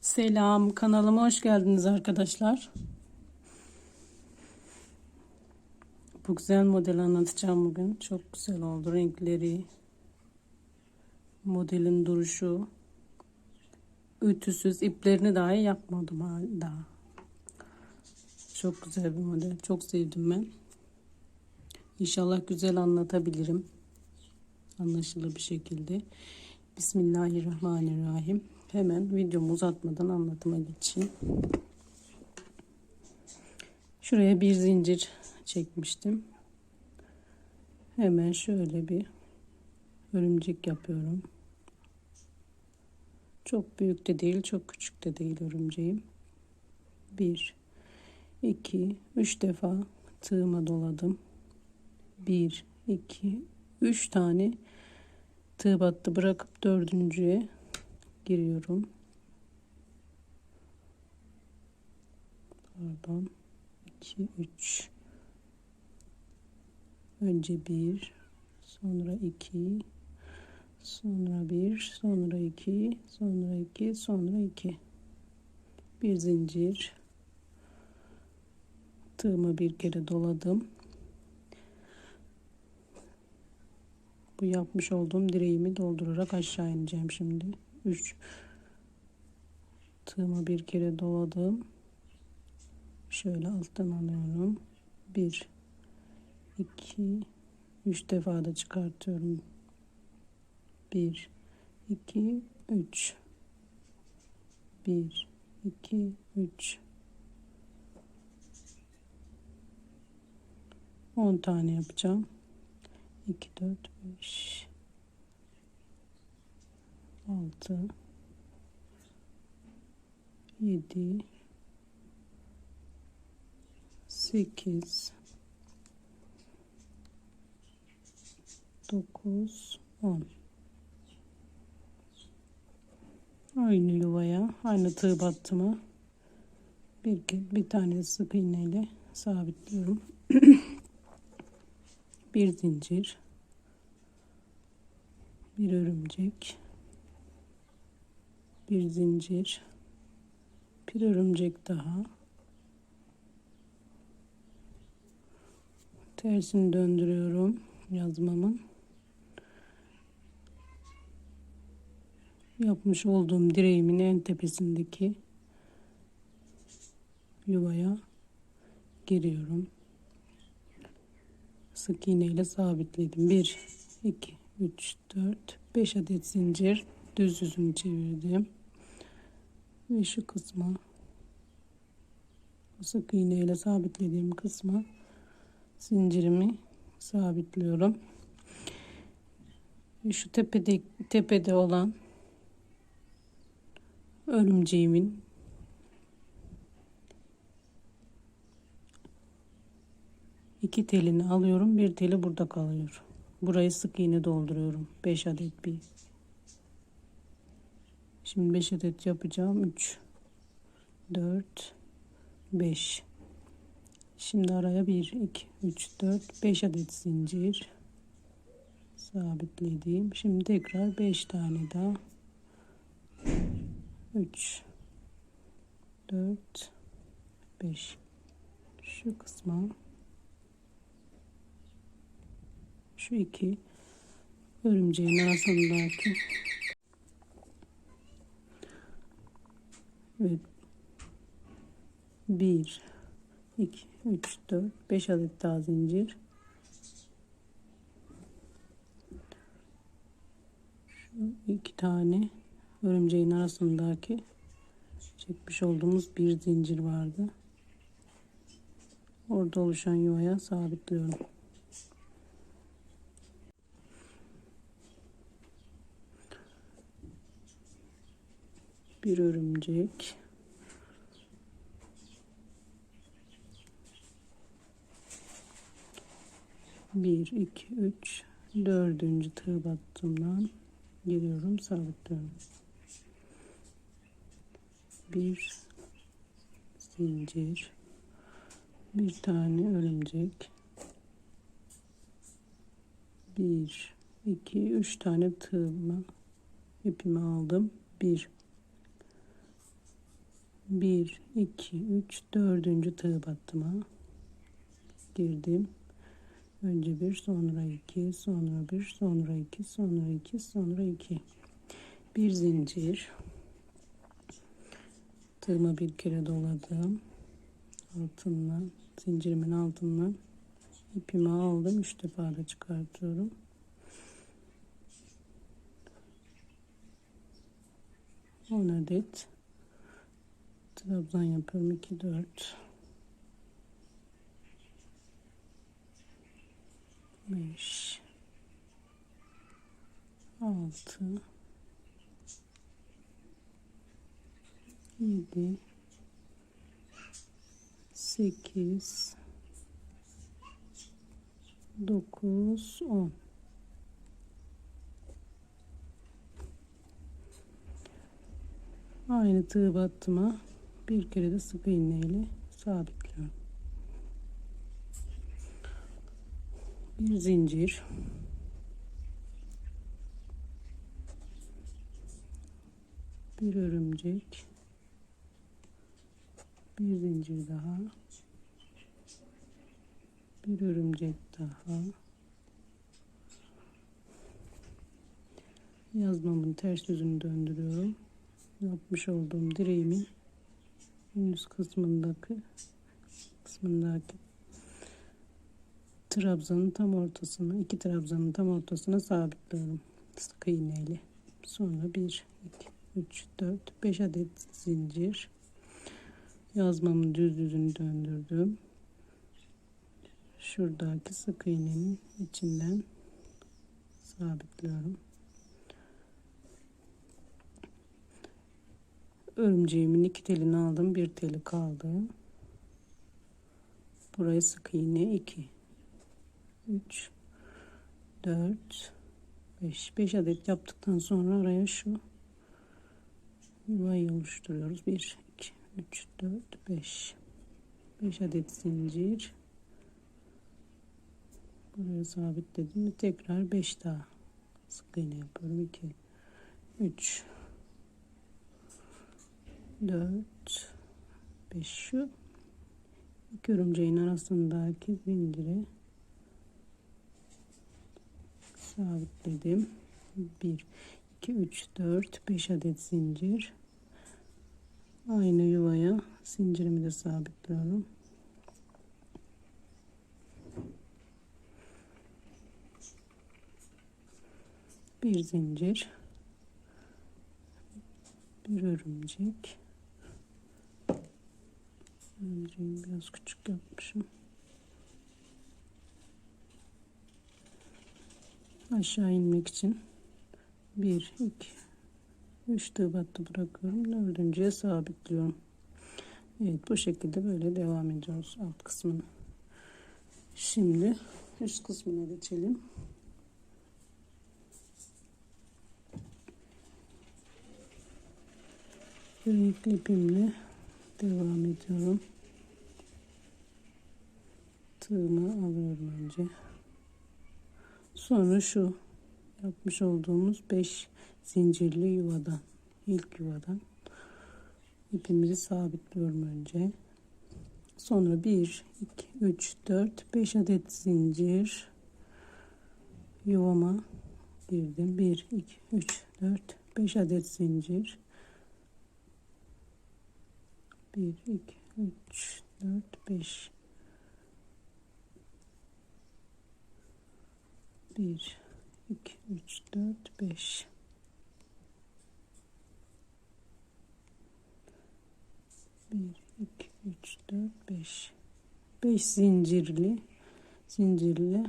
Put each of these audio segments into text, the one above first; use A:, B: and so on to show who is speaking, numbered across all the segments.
A: Selam kanalıma hoş geldiniz arkadaşlar. Bu güzel model anlatacağım bugün. Çok güzel oldu renkleri. Modelin duruşu. Ütüsüz iplerini dahi yapmadım daha. Çok güzel bir model. Çok sevdim ben. İnşallah güzel anlatabilirim. Anlaşılır bir şekilde. Bismillahirrahmanirrahim. Hemen videomu uzatmadan anlatıma geçeyim. Şuraya bir zincir çekmiştim. Hemen şöyle bir örümcek yapıyorum. Çok büyük de değil, çok küçük de değil örümceğim. Bir, iki, üç defa tığıma doladım. Bir, iki, üç tane tığ battı bırakıp dördüncüye giriyorum. Pardon. 2 3 Önce 1 sonra 2 sonra 1 sonra 2 sonra 2 sonra 2 bir zincir tığımı bir kere doladım bu yapmış olduğum direğimi doldurarak aşağı ineceğim şimdi 3 tığımı bir kere doladım. Şöyle alttan alıyorum. 1 2 3 defa da çıkartıyorum. 1 2 3 1 2 3 10 tane yapacağım. 2 4 5 6 7 8 9 10 aynı yuvaya aynı tığ battımı bir, bir tane sık iğneyle sabitliyorum. Bir zincir bir örümcek bir zincir bir örümcek daha. Tersini döndürüyorum yazmamın. Yapmış olduğum direğimin en tepesindeki yuvaya giriyorum. Sık iğne ile sabitledim. 1 2 3 4 5 adet zincir düz yüzünü çevirdim ve şu kısma. Sık iğne ile sabitlediğim kısma zincirimi sabitliyorum. Şu tepede tepede olan örümceğimin iki telini alıyorum. Bir teli burada kalıyor. Burayı sık iğne dolduruyorum. 5 adet bir şimdi 5 adet yapacağım. 3 4 5 şimdi araya 1 2 3 4 5 adet zincir sabitledim. Şimdi tekrar 5 tane daha. 3 4 5 şu kısma. Şu iki örümceğin arasındaki evet 1 2 3 4 5 adet daha zincir. Şu iki tane örümceğin arasındaki çekmiş olduğumuz bir zincir vardı. Orada oluşan yuvaya sabitliyorum bir örümcek. Bir iki üç. Dördüncü tığ battığımdan giriyorum sabitliyorum bir zincir. Bir tane örümcek. Bir iki üç tane tığımı ipimi aldım. Bir 1 2 3 dördüncü tığ battıma girdim. Önce bir sonra iki sonra bir sonra iki sonra iki sonra iki. Bir zincir. Tığıma bir kere doladım. Altından zincirimin altından ipimi aldım. Üç defa da çıkartıyorum. 10 adet trabzan yapıyorum. 2 4 5 6 7 8 9 10 Aynı tığ battıma bir kere de sık iğne ile sabitliyorum. Bir zincir. Bir örümcek. Bir zincir daha. Bir örümcek daha. Yazmamın ters yüzünü döndürüyorum yapmış olduğum direğimin üst kısmındaki kısmındaki trabzanın tam ortasına iki trabzanın tam ortasına sabitliyorum. Sık iğneyle sonra 1 2 3 4 5 adet zincir yazmamın düz düzünü döndürdüm. Şuradaki sık iğnenin içinden sabitliyorum örümceğimin iki telini aldım bir teli kaldı. Buraya sık iğne 2 3 4 5 5 adet yaptıktan sonra araya şu yuvayı oluşturuyoruz. 1 2 3 4 5 5 adet zincir. Buraya sabitledim. Tekrar 5 daha sık iğne yapıyorum. 2 3 4 5 şu. İki örümceğin arasındaki zinciri sabitledim. 1 2 3 4 5 adet zincir. Aynı yuvaya zincirimi de sabitliyorum. Bir zincir. Bir örümcek Örümceğimi biraz küçük yapmışım. Aşağı inmek için 1, 2, 3 tığ battı bırakıyorum. Dördüncüye sabitliyorum. Evet bu şekilde böyle devam ediyoruz alt kısmını. Şimdi üst kısmına geçelim. Renkli ipimle devam ediyorum. Tığımı alıyorum önce. Sonra şu yapmış olduğumuz 5 zincirli yuvadan ilk yuvadan ipimizi sabitliyorum önce. Sonra 1 2 3 4 5 adet zincir yuvama girdim. 1 2 3 4 5 adet zincir 1 2 3 4 5 1 2 3 4 5 1 2 3 4 5 5 zincirli zincirli.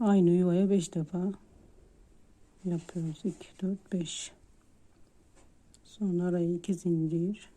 A: Aynı yuvaya 5 defa yapıyoruz. 2 4 5 Sonra araya iki zincir.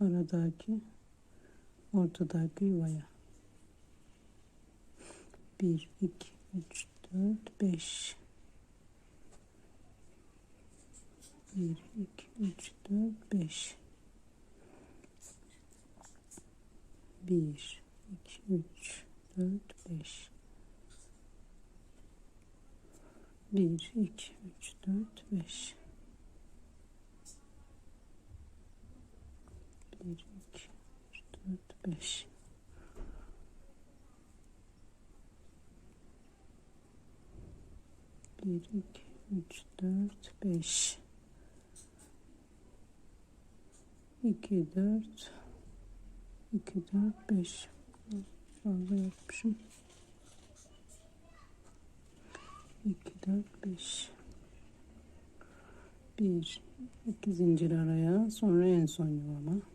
A: Aradaki ortadaki yuvaya. 1 2 3 4 5 1 2 3 4 5 1 2 3 4 5 1 2 3 4 5 1 2 3 4 5 2 4 2 4 5 fazla yapmışım 2 4 5 1 2 zincir araya sonra en son yuvama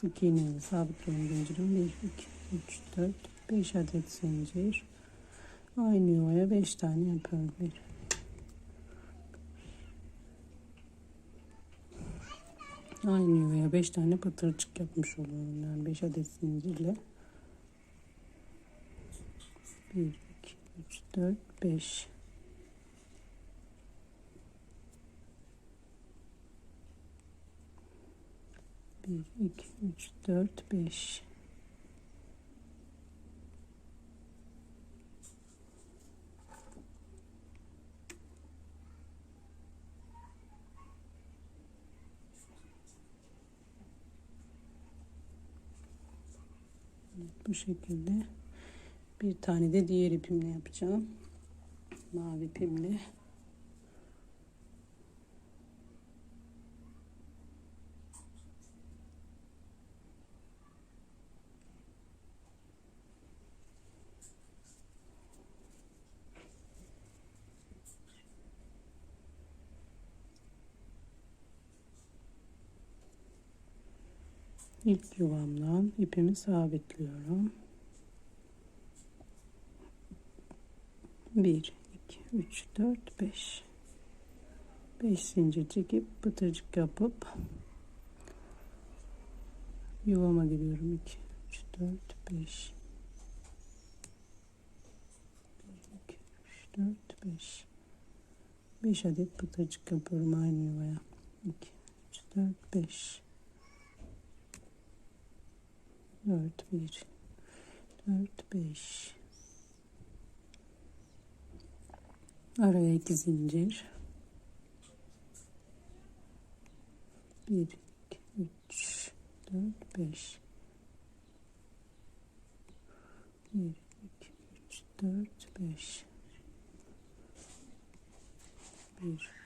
A: sık iğneyle sabitliyorum zincirim 1 2 3 4 5 adet zincir aynı yuvaya 5 tane yapıyorum 1 aynı yuvaya 5 tane pıtırcık yapmış oluyorum yani 5 adet zincirle. 1 2 3 4 5 1 2 3 4 5 bu şekilde bir tane de diğer ipimle yapacağım. Mavi ipimle İlk yuvamdan ipimi sabitliyorum. 1 2 3 4 5 5 zincir çekip pıtırcık yapıp yuvama giriyorum. 2 3 4 5 1 2 3 4 5 5 adet pıtırcık yapıyorum aynı yuvaya. 2 3 4 5 4 1 4 5 araya iki zincir. 1 2 3 4 5 1 2 3 4 5 1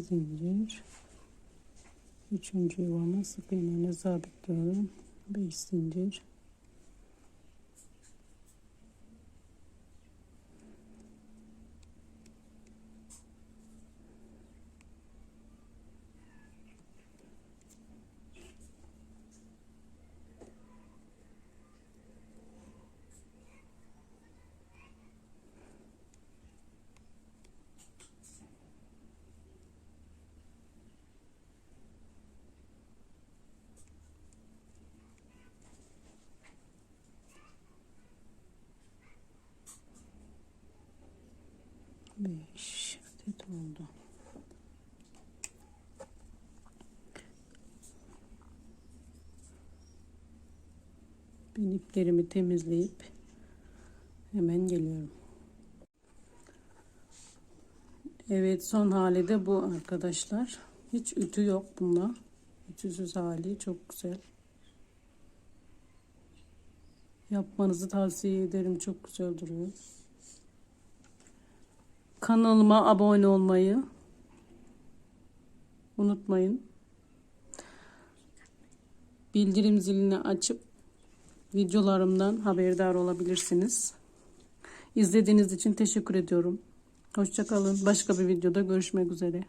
A: zincir. Üçüncü yuvama sık iğneyle sabitliyorum 5 zincir Beş adet oldu. Ben iplerimi temizleyip hemen geliyorum. Evet son hali de bu arkadaşlar. Hiç ütü yok bunda. Ütüsüz hali çok güzel. Yapmanızı tavsiye ederim. Çok güzel duruyor. Kanalıma abone olmayı unutmayın. Bildirim zilini açıp videolarımdan haberdar olabilirsiniz. İzlediğiniz için teşekkür ediyorum. Hoşçakalın. Başka bir videoda görüşmek üzere.